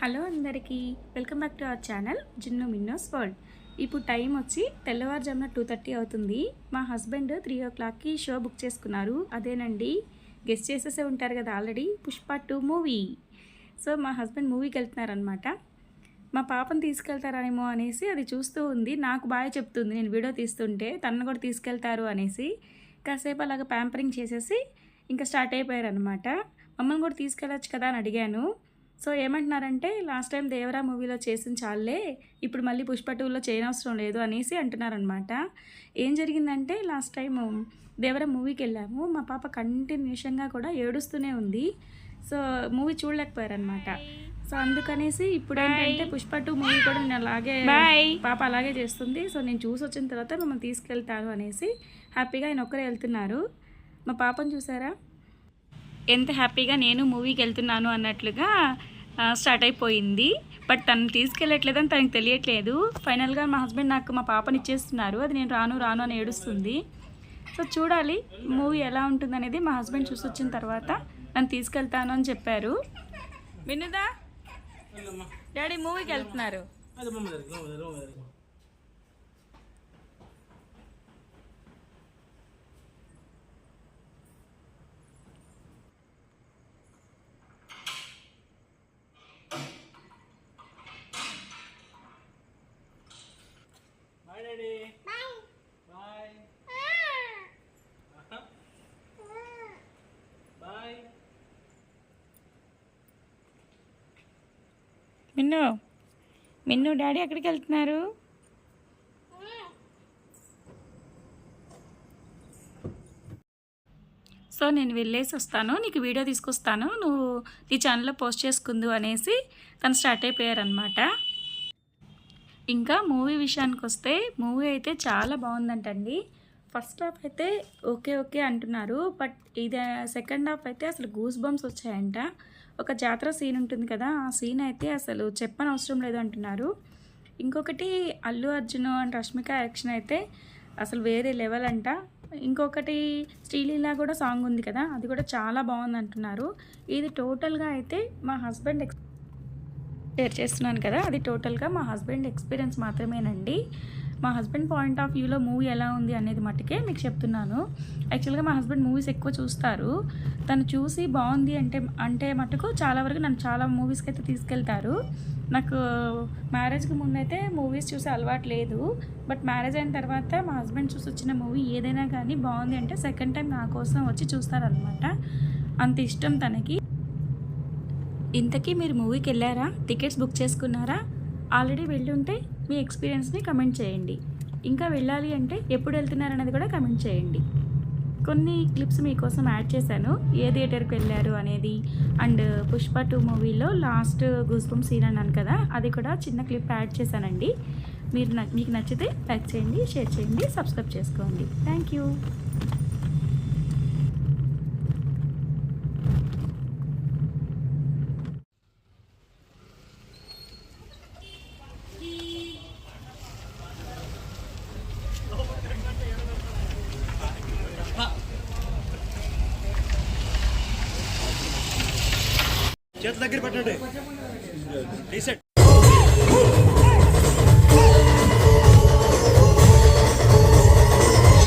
Hello అందరికీ welcome back to our channel Jinnu Minnu's world. ఇప్పుడు time వచ్చి తెల్లవారుజామున టూ థర్టీ అవుతుంది. మా హస్బెండ్ త్రీ ఓ క్లాక్కి షో బుక్ చేసుకున్నారు. అదేనండి గెస్ట్ చేసేసే ఉంటారు కదా already Pushpa two movie. So మా హస్బెండ్ మూవీకి వెళ్తున్నారనమాట మా పాపను తీసుకెళ్తారేమో అనేసి అది చూస్తూ ఉంది. నాకు బాగా చెప్తుంది నేను వీడియో తీస్తుంటే తనను కూడా తీసుకెళ్తారు అనేసి. కాసేపు అలాగ ప్యాంపరింగ్ చేసేసి ఇంకా స్టార్ట్ అయిపోయారు అనమాట మమ్మల్ని కూడా తీసుకెళ్ళచ్చు కదా అని అడిగాను. సో ఏమంటున్నారంటే లాస్ట్ టైం దేవరా మూవీలో చేసిన చాలే ఇప్పుడు మళ్ళీ పుష్ప టూలో చేయనవసరం లేదు అనేసి అంటున్నారనమాట ఏం జరిగిందంటే లాస్ట్ టైం దేవరా మూవీకి వెళ్ళాము. మా పాప కంటిన్యూషన్గా కూడా ఏడుస్తూనే ఉంది. సో మూవీ చూడలేకపోయారనమాట సో అందుకనేసి ఇప్పుడు ఏంటంటే పుష్ప టూ మూవీ కూడా నేను అలాగే పాప అలాగే చేస్తుంది. సో నేను చూసి వచ్చిన తర్వాత మిమ్మల్ని తీసుకెళ్తాను అనేసి హ్యాపీగా ఆయన ఒక్కరే వెళ్తున్నారు. మా పాపను చూసారా? ఎంత హ్యాపీగా నేను మూవీకి వెళ్తున్నాను అన్నట్లుగా స్టార్ట్ అయిపోయింది. బట్ తను తీసుకెళ్ళట్లేదని తనకు తెలియట్లేదు. ఫైనల్గా మా హస్బెండ్ నాకు మా పాపని ఇచ్చేస్తున్నారు. అది నేను రాను రాను అని ఏడుస్తుంది. సో చూడాలి మూవీ ఎలా ఉంటుంది అనేది మా హస్బెండ్ చూసి వచ్చిన తర్వాత నన్ను తీసుకెళ్తాను అని చెప్పారు. వినుదా? డాడీ మూవీకి వెళ్తున్నారు అది బొమ్మ దగ్గర బొమ్మ దగ్గర బొమ్మ దగ్గర bye daddy bye bye bye Minnu Minnu daddy ఎక్కడికి వెళ్తున్నారు? సో నేను వెళ్ళేసి వస్తాను. నీకు వీడియో తీసుకొస్తాను. నువ్వు నీ ఛానల్లో పోస్ట్ చేసుకుందు అనేసి తను స్టార్ట్ అయిపోయారనమాట ఇంకా మూవీ విషయానికి వస్తే మూవీ అయితే చాలా బాగుందంటండి. ఫస్ట్ హాఫ్ అయితే ఓకే ఓకే అంటున్నారు. బట్ ఇది సెకండ్ హాఫ్ అయితే అసలు గూస్ బంప్స్ వచ్చాయంట. ఒక జాతర సీన్ ఉంటుంది కదా ఆ సీన్ అయితే అసలు చెప్పని అవసరం లేదు అంటున్నారు. ఇంకొకటి అల్లు అర్జున్ అండ్ రష్మిక యాక్షన్ అయితే అసలు వేరే లెవెల్ అంట. ఇంకొకటి శ్రీలీల కూడా సాంగ్ ఉంది కదా అది కూడా చాలా బాగుంది అంటున్నారు ఇది టోటల్గా అయితే మా హస్బెండ్ ఎక్స్ షేర్ చేస్తున్నాను కదా అది టోటల్గా మా హస్బెండ్ ఎక్స్పీరియన్స్ మాత్రమేనండి. మా హస్బెండ్ పాయింట్ ఆఫ్ వ్యూలో మూవీ ఎలా ఉంది అనేది మట్టుకే మీకు చెప్తున్నాను. యాక్చువల్గా మా హస్బెండ్ మూవీస్ ఎక్కువ చూస్తారు. తను చూసి బాగుంది అంటే అంటే మటుకు చాలా వరకు నన్ను చాలా మూవీస్కి అయితే తీసుకెళ్తారు. నాకు మ్యారేజ్కి ముందైతే మూవీస్ చూసే అలవాటు లేదు. బట్ మ్యారేజ్ అయిన తర్వాత మా హస్బెండ్ చూసి వచ్చిన మూవీ ఏదైనా కానీ బాగుంది అంటే సెకండ్ టైం నా కోసం వచ్చి చూస్తారనమాట అంత ఇష్టం తనకి. ఇంతకీ మీరు మూవీకి వెళ్ళారా టికెట్స్ బుక్ చేసుకున్నారా? ఆల్రెడీ వెళ్ళి ఉంటే మీ ఎక్స్పీరియన్స్ని కమెంట్ చేయండి. ఇంకా వెళ్ళాలి అంటే ఎప్పుడు వెళ్తున్నారనేది కూడా కమెంట్ చేయండి. కొన్ని క్లిప్స్ మీకోసం యాడ్ చేశాను. ఏ థియేటర్కి వెళ్ళారు అనేది అండ్ పుష్ప టూ మూవీలో లాస్ట్ గూస్బమ్ సీన్ అన్నాను కదా అది కూడా చిన్న క్లిప్ యాడ్ చేశానండి. మీరు న- మీకు నచ్చితే లైక్ చేయండి షేర్ చేయండి సబ్స్క్రైబ్ చేసుకోండి. Thank you. చేతి దగ్గర పెట్టండి. రీసెట్